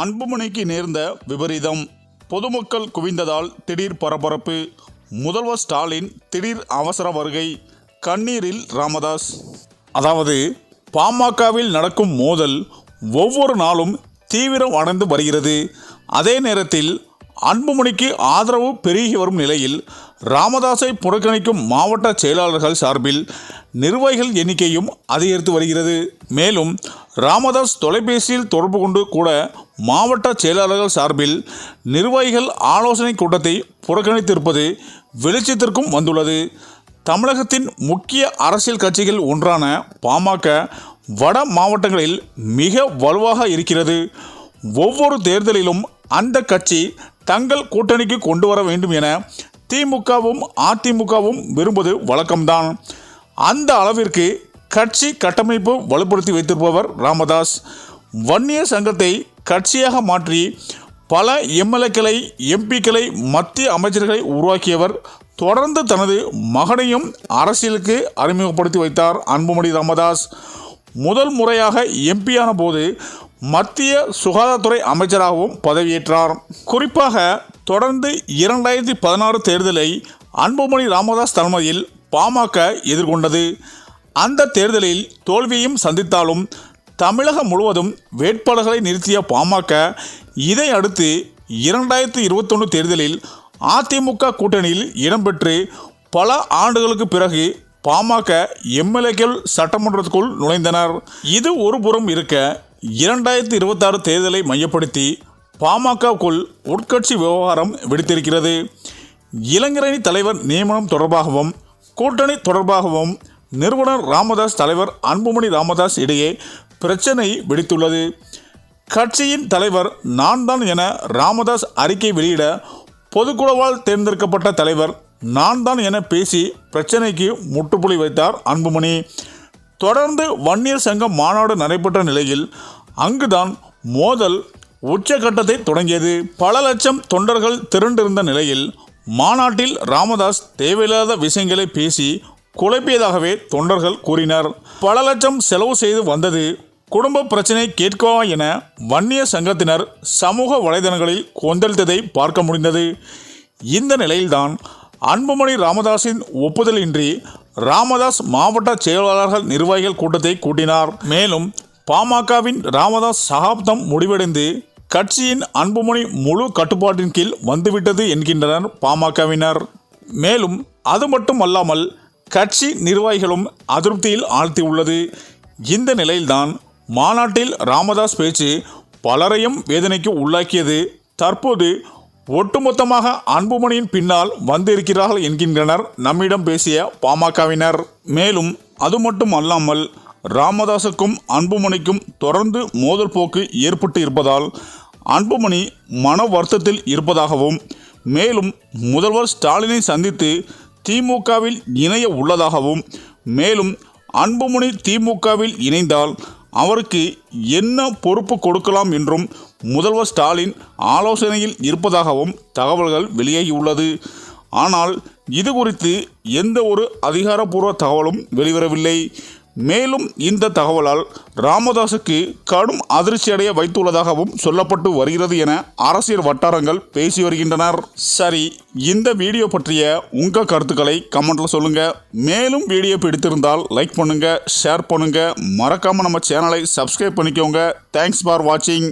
அன்புமணிக்கு நேர்ந்த விபரீதம். பொதுமக்கள் குவிந்ததால் திடீர் பரபரப்பு. முதல்வர் ஸ்டாலின் திடீர் அவசர வருகை. கண்ணீரில் ராமதாஸ். அதாவது பாமகவில் நடக்கும் மோதல் ஒவ்வொரு நாளும் தீவிரம் அடைந்து வருகிறது. அதே நேரத்தில் அன்புமணிக்கு ஆதரவு பெருகி வரும் நிலையில் ராமதாஸை புறக்கணிக்கும் மாவட்ட செயலாளர்கள் சார்பில் நிர்வாகிகள் எண்ணிக்கையும் அதிகரித்து வருகிறது. மேலும் ராமதாஸ் தொலைபேசியில் தொடர்பு கொண்டு கூட மாவட்ட செயலாளர்கள் சார்பில் நிர்வாகிகள் ஆலோசனை கூட்டத்தை புறக்கணித்திருப்பது வெளிச்சத்திற்கும் வந்துள்ளது. தமிழகத்தின் முக்கிய அரசியல் கட்சிகள் ஒன்றான பாமக வட மாவட்டங்களில் மிக வலுவாக இருக்கிறது. ஒவ்வொரு தேர்தலிலும் அந்த கட்சி தங்கள் கூட்டணிக்கு கொண்டு வர வேண்டும் என திமுகவும் அதிமுகவும் விரும்புவது வழக்கம்தான். அந்த அளவிற்கு கட்சி கட்டமைப்பு வலுப்படுத்தி வைத்திருப்பவர் ராமதாஸ். வன்னிய சங்கத்தை கட்சியாக மாற்றி பல எம்எல்ஏக்களை எம்பிக்களை மத்திய அமைச்சர்களை உருவாக்கியவர் தொடர்ந்து தனது மகனையும் அரசியலுக்கு அறிமுகப்படுத்தி வைத்தார் அன்புமணி ராமதாஸ். முதல் முறையாக எம்பியான போது மத்திய சுகாதாரத்துறை அமைச்சராகவும் பதவியேற்றார். குறிப்பாக தொடர்ந்து இரண்டாயிரத்தி பதினாறு தேர்தலை அன்புமணி ராமதாஸ் தலைமையில் பாமக எதிர்கொண்டது. அந்த தேர்தலில் தோல்வியும் சந்தித்தாலும் தமிழகம் முழுவதும் வேட்பாளர்களை நிறுத்திய பாமக இதை அடுத்து இரண்டாயிரத்தி இருபத்தொன்று தேர்தலில் அதிமுக கூட்டணியில் இடம்பெற்று பல ஆண்டுகளுக்கு பிறகு பாமக எம்எல்ஏக்கள் சட்டமன்றத்துக்குள் நுழைந்தனர். இது ஒருபுறம் இருக்க இரண்டாயிரத்தி இருபத்தாறு தேர்தலை மையப்படுத்தி பாமகவுக்குள் உட்கட்சி விவகாரம் வெடித்திருக்கிறது. இளைஞரணி தலைவர் நியமனம் தொடர்பாகவும் கூட்டணி தொடர்பாகவும் நிறுவனர் ராமதாஸ் தலைவர் அன்புமணி ராமதாஸ் இடையே பிரச்சனை வெடித்துள்ளது. கட்சியின் தலைவர் நான் தான் என ராமதாஸ் அறிக்கை வெளியிட பொதுக்குழுவால் தேர்ந்தெடுக்கப்பட்ட தலைவர் நான் தான் என பேசி பிரச்சனைக்கு முற்றுப்புள்ளி வைத்தார் அன்புமணி. தொடர்ந்து வன்னியர் சங்கம் மாநாடு நடைபெற்ற நிலையில் அங்குதான் மோதல் உச்சகட்டத்தை தொடங்கியது. பல லட்சம் தொண்டர்கள் திரண்டிருந்த நிலையில் மாநாட்டில் ராமதாஸ் தேவையில்லாத விஷயங்களை பேசி குழப்பியதாகவே தொண்டர்கள் கூறினர். பல லட்சம் செலவு செய்து வந்தது குடும்ப பிரச்சனை கேட்கவா என வன்னிய சங்கத்தினர் சமூக வலைதளங்களில் கொந்தளித்ததை பார்க்க முடிந்தது. இந்த நிலையில்தான் அன்புமணி ராமதாஸின் ஒப்புதலின்றி ராமதாஸ் மாவட்ட செயலாளர்கள் நிர்வாகிகள் கூட்டத்தை கூட்டினார். மேலும் பாமகவின் ராமதாஸ் சகாப்தம் முடிவடைந்து கட்சியின் அன்புமணி முழு கட்டுப்பாட்டின் கீழ் வந்துவிட்டது என்கின்றனர் பாமகவினர். மேலும் அது மட்டுமல்லாமல் கட்சி நிர்வாகிகளும் அதிருப்தியில் ஆழ்த்தியுள்ளது. இந்த நிலையில்தான் மாநாட்டில் ராமதாஸ் பேச்சு பலரையும் வேதனைக்கு உள்ளாக்கியது. தற்போது ஒட்டுமொத்தமாக அன்புமணியின் பின்னால் வந்திருக்கிறார்கள் என்கின்றனர் நம்மிடம் பேசிய பாமகவினர். மேலும் அது மட்டும் அல்லாமல் ராமதாஸுக்கும் அன்புமணிக்கும் தொடர்ந்து மோதல் போக்கு ஏற்பட்டு இருப்பதால் அன்புமணி மன வருத்தத்தில் இருப்பதாகவும் மேலும் முதல்வர் ஸ்டாலினை சந்தித்து திமுகவில் இணைய உள்ளதாகவும் மேலும் அன்புமணி திமுகவில் இணைந்தால் அவருக்கு என்ன பொறுப்பு கொடுக்கலாம் என்றும் முதல்வர் ஸ்டாலின் ஆலோசனையில் இருப்பதாகவும் தகவல்கள் வெளியாகியுள்ளது. ஆனால் இது குறித்து எந்த ஒரு அதிகாரப்பூர்வ தகவலும் வெளிவரவில்லை. மேலும் இந்த தகவலால் ராமதாஸுக்கு கடும் அதிர்ச்சியடைய வைத்துள்ளதாகவும் சொல்லப்பட்டு வருகிறது என அரசியல் வட்டாரங்கள் பேசி வருகின்றனர். சரி இந்த வீடியோ பற்றிய உங்கள் கருத்துக்களை கமெண்ட்ல சொல்லுங்க. மேலும் வீடியோ பிடித்திருந்தால் லைக் பண்ணுங்க ஷேர் பண்ணுங்க. மறக்காம நம்ம சேனலை சப்ஸ்கிரைப் பண்ணிக்கோங்க. தேங்க்ஸ் ஃபார் வாட்சிங்